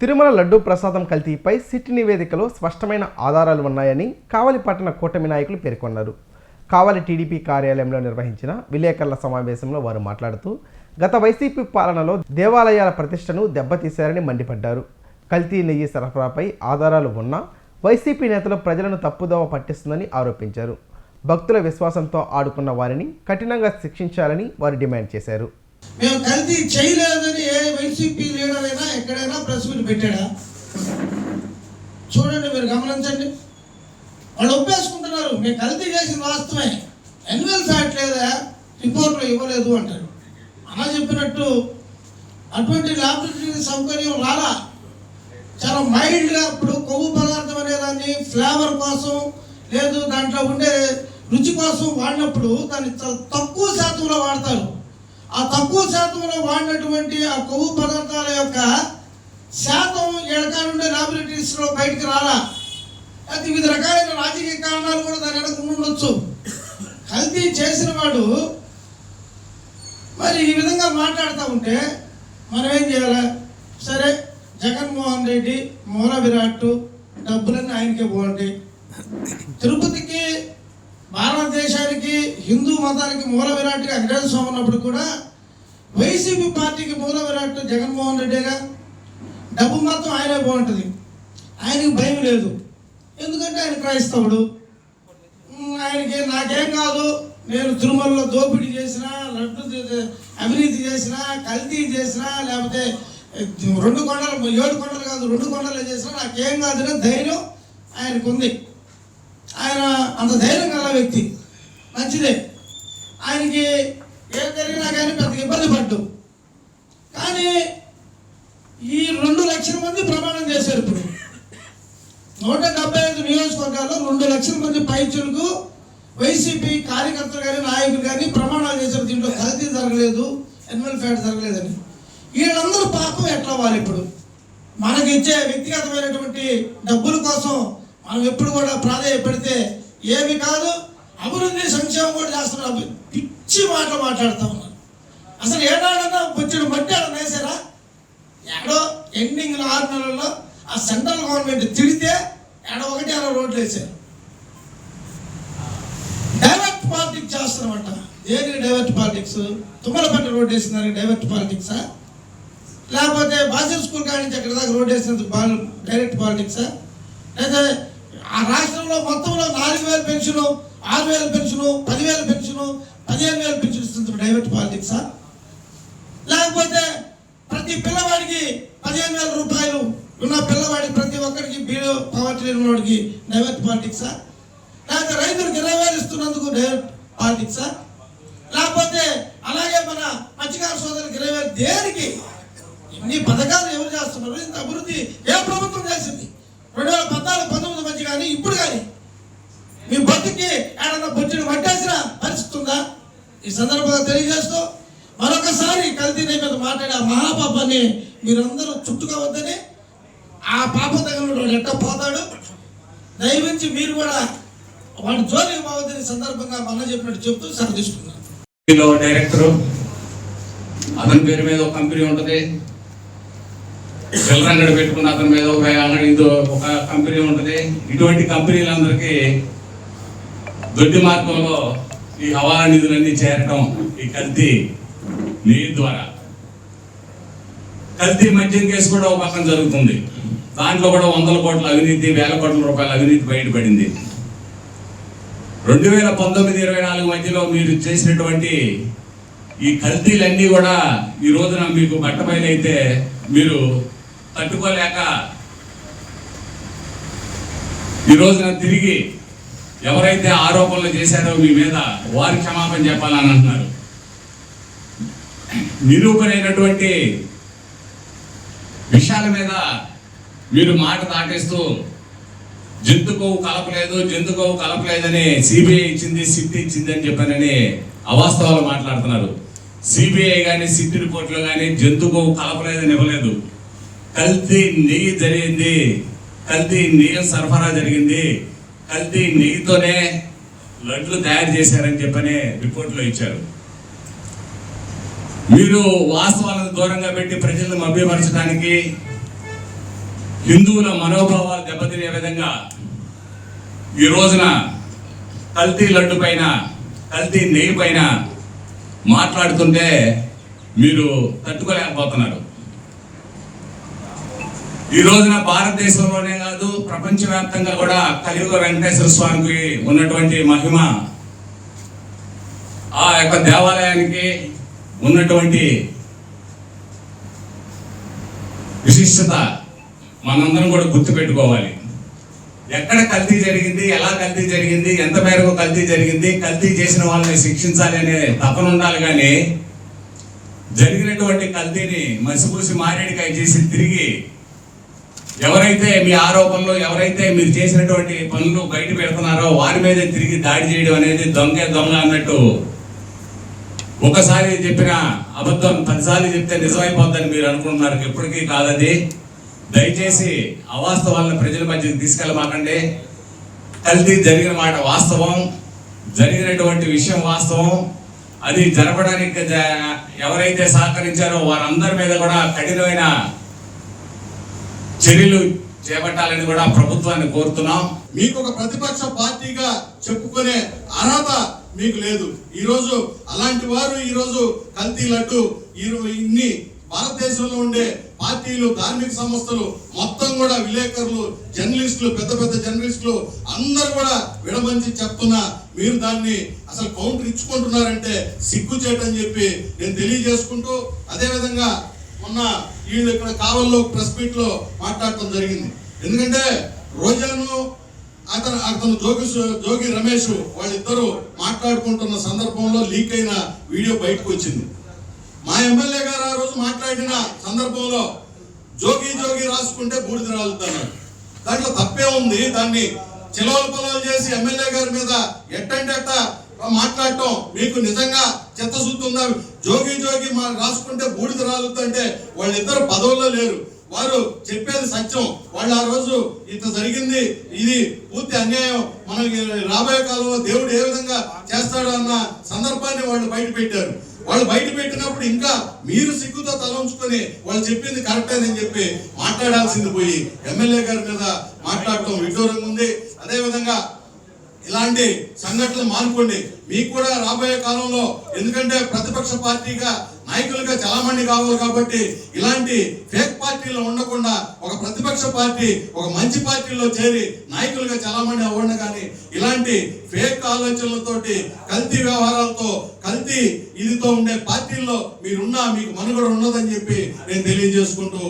తిరుమల లడ్డూ ప్రసాదం కల్తీపై సిట్ నివేదికలో స్పష్టమైన ఆధారాలు ఉన్నాయని కావలి పట్టణ కూటమి నాయకులు పేర్కొన్నారు. కావలి టీడీపీ కార్యాలయంలో నిర్వహించిన విలేకరుల సమావేశంలో వారు మాట్లాడుతూ గత వైసీపీ పాలనలో దేవాలయాల ప్రతిష్టను దెబ్బతీశారని మండిపడ్డారు. కల్తీ నెయ్యి సరఫరాపై ఆధారాలు ఉన్నా వైసీపీ నేతలు ప్రజలను తప్పుదోవ పట్టిస్తుందని ఆరోపించారు. భక్తుల విశ్వాసంతో ఆడుకున్న వారిని కఠినంగా శిక్షించాలని వారు డిమాండ్ చేశారు. మేము కల్తీ పెట్టాడా? చూడండి మీరు గమనించండి. వాళ్ళు ఒప్పేసుకుంటున్నారు మేము కల్తీ చేసిన వాస్తవమే. ఎన్యువల్ ఫ్యాట్ లేదా? రిపోర్ట్లో ఇవ్వలేదు అంటారు. అన్న చెప్పినట్టు అటువంటి లాబొరేటరీ సౌకర్యం రాలా? చాలా మైల్డ్గా ఇప్పుడు కొవ్వు పదార్థం అనే దాన్ని ఫ్లేవర్ కోసం లేదు దాంట్లో ఉండే రుచి కోసం వాడినప్పుడు దాన్ని తక్కువ శాతంలో వాడతారు. ఆ తక్కువ శాతంలో వాడినటువంటి ఆ కొవ్వు పదార్థాల యొక్క శాతం ఎడకా నుండి లాబొరేటరీస్లో బయటికి రాలా. అది వివిధ రకాలైన రాజకీయ కారణాలు కూడా దాని వెనక ఉండొచ్చు. కల్తీ చేసిన వాడు మరి ఈ విధంగా మాట్లాడుతూ ఉంటే మనం ఏం చేయాలి? సరే జగన్మోహన్ రెడ్డి మూల విరాట్ డబ్బులన్నీ ఆయనకే పోండి తిరుపతికి భారతదేశానికి హిందూ మతానికి మూల విరాట్ అగ్రస్వామి ఉన్నప్పుడు కూడా వైసీపీ పార్టీకి మూల విరాట్ జగన్మోహన్ రెడ్డిగా డబ్బు మొత్తం ఆయనే బాగుంటుంది. ఆయనకి భయం లేదు. ఎందుకంటే ఆయన క్రైస్తవుడు. ఆయనకి నాకేం కాదు. నేను తిరుమలలో దోపిడీ చేసిన లడ్డు అవినీతి చేసిన కల్తీ చేసిన లేకపోతే రెండు కొండలు ఏడు కొండలు కాదు రెండు కొండలు చేసినా నాకేం కాదు ధైర్యం ఆయనకు ఉంది ఆయన అంత ధైర్యం గల వ్యక్తి. మంచిదే. ఆయనకి ఏం జరిగినా కానీ పెద్ద ఇబ్బంది పడ్డు. కానీ లక్షల మంది ప్రమాణం చేశారు ఇప్పుడు. నూట డెబ్బై ఐదు నియోజకవర్గాల్లో రెండు లక్షల మంది పైచులకు వైసీపీ కార్యకర్తలు కానీ నాయకులు కానీ ప్రమాణాలు చేశారు. దీంట్లో కల్తీ జరగలేదు ఎన్వల్ ఫ్యాట్ జరగలేదని. వీళ్ళందరూ పాపం ఎట్లా వాళ్ళు ఇప్పుడు? మనకి ఇచ్చే వ్యక్తిగతమైనటువంటి డబ్బుల కోసం మనం ఎప్పుడు కూడా ప్రాధాన్యపడితే ఏమి కాదు. అభివృద్ధి సంక్షేమం కూడా చేస్తున్నారు. పిచ్చి మాటలు మాట్లాడుతూ ఉన్నారు. అసలు ఏడాడన్నా బొచ్చుడు మట్టి అలా వేసారా ఎండింగ్లో ఆరు నెలల్లో ఆ సెంట్రల్ గవర్నమెంట్ తిడితే ఎడ ఒకటి అలా రోడ్లు వేశారు. డైవర్ట్ పాలిటిక్స్ చేస్తున్నామంట ఏది డైవర్ట్ పాలిటిక్స్? తుమ్మలపల్లి రోడ్ వేసినారు డైవర్ట్ పాలిటిక్సా? లేకపోతే బాసిల్ స్కూల్ కాడి నుంచి అక్కడ దాకా రోడ్ వేసినందుకు బాల్ డైరెక్ట్ పాలిటిక్సా? లేదా ఆ రాష్ట్రంలో మొత్తంలో నాలుగు వేల పెన్షను ఆరు వేల పెన్షను పదివేల పెన్షను పదిహేను వేల పెన్షన్ ఇస్తుంది డైవర్ట్ పాలిటిక్సా? లేకపోతే ప్రతి పిల్లవాడికి పదిహేను వేల రూపాయలు ఉన్న పిల్లవాడికి ప్రతి ఒక్కరికి బీడో పవర్టీ ఉన్నవాడికి డైవర్ట్ పాలిటిక్సా లేకపోతే రైతులకు ఇరవై వేలు ఇస్తున్నందుకు డైవర్ట్ పాలిటిక్సా లేకపోతే అలాగే మన మత్స్యకార సోదరులకు ఇరవై వేలు దేనికి? ఇన్ని పథకాలు ఎవరు చేస్తున్నారు? ఇంత అభివృద్ధి ఏ ప్రభుత్వం చేసింది? రెండు వేల పద్నాలుగు పంతొమ్మిది మధ్య కానీ ఇప్పుడు కానీ మీ బతుకి ఏడన్నా బొచ్చుని పట్టేసిన పరిస్థితి ఉందా? ఈ సందర్భంగా తెలియజేస్తూ మరొకసారి కల్తీ నేను మీద మాట్లాడే ఆ మహాపాపాన్ని మీరందరూ చుట్టుకోవద్దని ఆ పాప దగ్గర ఎట్ట పోతాడు? దయవించి మీరు కూడా వాడి జోలికి పోవద్దని సందర్భంగా మన చెప్పినట్టు చెప్తూ సరిదిస్తున్నాను డైరెక్టర్ అతని పేరు మీద ఒక కంపెనీ ఉంటుంది. చిల్లర అంగడి పెట్టుకున్న అతని మీద ఒక అంగడి ఒక కంపెనీ ఉంటుంది. ఇటువంటి కంపెనీలందరికీ దొడ్డి మార్గంలో ఈ హవాలా నిధులన్నీ చేరటం ఈ కల్తీ నేను ద్వారా. కల్తీ మద్యం కేసు కూడా ఒక పక్కన జరుగుతుంది. దాంట్లో కూడా వందల కోట్ల అవినీతి వేల కోట్ల రూపాయల అవినీతి బయటపడింది రెండు వేల పంతొమ్మిది ఇరవై నాలుగు మధ్యలో మీరు చేసినటువంటి ఈ కల్తీలన్నీ కూడా ఈ రోజున మీకు బట్టబయలైతే మీరు తట్టుకోలేక ఈ రోజున తిరిగి ఎవరైతే ఆరోపణలు చేశారో మీ మీద వారి క్షమాపణ చెప్పాలని అంటున్నారు. నిరూపణైనటువంటి విషయాల మీద మీరు మాట దాటేస్తూ జంతు కొవ్వు కలపలేదు జంతుకోవు కలపలేదని సిబిఐ ఇచ్చింది సిట్ ఇచ్చింది అని చెప్పానని అవాస్తవాలు మాట్లాడుతున్నారు. సిబిఐ కానీ సిట్ రిపోర్ట్లో కానీ జంతు కొవ్వు కలపలేదని ఇవ్వలేదు. కల్తీ నెయ్యి జరిగింది. కల్తీ నెయ్యి సరఫరా జరిగింది. కల్తీ నెయ్యితోనే లడ్లు తయారు చేశారని చెప్పని రిపోర్ట్లో ఇచ్చారు. మీరు వాస్తవాలను దూరంగా పెట్టి ప్రజలను మభ్యపరచడానికి హిందువుల మనోభావాలు దెబ్బతినే విధంగా ఈ రోజున కల్తీ లడ్డు పైన కల్తీ నెయ్యి పైన మాట్లాడుతుంటే మీరు తట్టుకోలేకపోతున్నారు. ఈ రోజున భారతదేశంలోనే కాదు ప్రపంచవ్యాప్తంగా కూడా కలియుగ వెంకటేశ్వర స్వామికి ఉన్నటువంటి మహిమ. ఆ యొక్క దేవాలయానికి ఉన్నటువంటి విశిష్టత మనందరం కూడా గుర్తుపెట్టుకోవాలి. ఎక్కడ కల్తీ జరిగింది ఎలా కల్తీ జరిగింది ఎంత మేరకు కల్తీ జరిగింది కల్తీ చేసిన వాళ్ళని శిక్షించాలి అనే తపన ఉండాలి కానీ జరిగినటువంటి కల్తీని మసిపూసి మారేడికాయ చేసి తిరిగి ఎవరైతే మీ ఆరోపణలు ఎవరైతే మీరు చేసినటువంటి పనులు బయట పెడుతున్నారో వారి మీద తిరిగి దాడి చేయడం అనేది దొంగే దొంగ అన్నట్టు ఒకసారి చెప్పిన అబద్ధం పదిసార్లు చెప్తే నిజమైపోద్దని మీరు అనుకుంటున్నారు. ఎప్పటికీ కాదది. దయచేసి అవాస్తవాలను ప్రజల మధ్యకి తీసుకెళ్ళమాకండి. కల్తీ జరిగిన మాట వాస్తవం. జరిగినటువంటి విషయం వాస్తవం. అది జరపడానికి ఎవరైతే సహకరించారో వారందరి మీద కూడా కఠినమైన చర్యలు చేపట్టాలని కూడా ప్రభుత్వాన్ని కోరుతున్నాం. మీకు ఒక ప్రతిపక్ష పార్టీగా చెప్పుకునే అర్హత మీకు లేదు. ఈరోజు అలాంటి వారు ఈరోజు కల్తీ లడ్డు ఈ ఇన్ని భారతదేశంలో ఉండే పార్టీలు కార్మిక సంస్థలు మొత్తం కూడా విలేకరులు జర్నలిస్టులు పెద్ద పెద్ద జర్నలిస్టులు అందరు కూడా విడమంచి చెప్తున్నా మీరు దాన్ని అసలు కౌంటర్ ఇచ్చుకుంటున్నారంటే సిగ్గు చేయటం చెప్పి నేను తెలియజేసుకుంటూ అదేవిధంగా మొన్న వీళ్ళు ఇక్కడ కావల్లో ప్రెస్ మీట్లో మాట్లాడటం జరిగింది. ఎందుకంటే రోజాను అతను అతను జోగి జోగి రమేష్ వాళ్ళిద్దరూ మాట్లాడుకుంటున్న సందర్భంలో లీక్ అయిన వీడియో బయటకు వచ్చింది. మా ఎమ్మెల్యే గారు ఆ రోజు మాట్లాడిన సందర్భంలో జోగి జోగి రాసుకుంటే బూడిద రాలుతున్నారు దాంట్లో తప్పే ఉంది. దాన్ని చిలవలు పొలవలు చేసి ఎమ్మెల్యే గారి మీద ఎట్టంటే అట్ట మాట్లాడటం మీకు నిజంగా చిత్తశుద్ధి ఉందా? జోగి జోగి మా రాసుకుంటే బూడిద రాలుతుంటే వాళ్ళిద్దరు పదవుల్లో లేరు. వారు చెప్పేది సత్యం. వాళ్ళు ఆ రోజు ఇంత జరిగింది ఇది పూర్తి అన్యాయం మనకి రాబోయే కాలంలో దేవుడు ఏ విధంగా చేస్తాడు అన్న సందర్భాన్ని వాళ్ళు బయట పెట్టారు. వాళ్ళు బయట పెట్టినప్పుడు ఇంకా మీరు సిగ్గుతో తల ఉంచుకొని వాళ్ళు చెప్పింది కరెక్టేనని చెప్పి మాట్లాడాల్సింది పోయి ఎమ్మెల్యే గారి మీద మాట్లాడటం విడ్డూరంగా ఉంది. అదేవిధంగా ఇలాంటి సంఘటనలు మానుకోండి. మీకు కూడా రాబోయే కాలంలో ఎందుకంటే ప్రతిపక్ష పార్టీగా నాయకులుగా చాలా మంది కావాలి కాబట్టి ఇలాంటి ఫేక్ పార్టీలో ఉండకుండా ఒక ప్రతిపక్ష పార్టీ ఒక మంచి పార్టీలో చేరి నాయకులుగా చాలా మంది అవ్వండి కానీ ఇలాంటి ఫేక్ ఆలోచనలతోటి కల్తీ వ్యవహారాలతో కల్తీ ఇదితో ఉండే పార్టీల్లో మీరున్నా మీకు మనుగడ ఉన్నదని చెప్పి నేను తెలియజేసుకుంటూ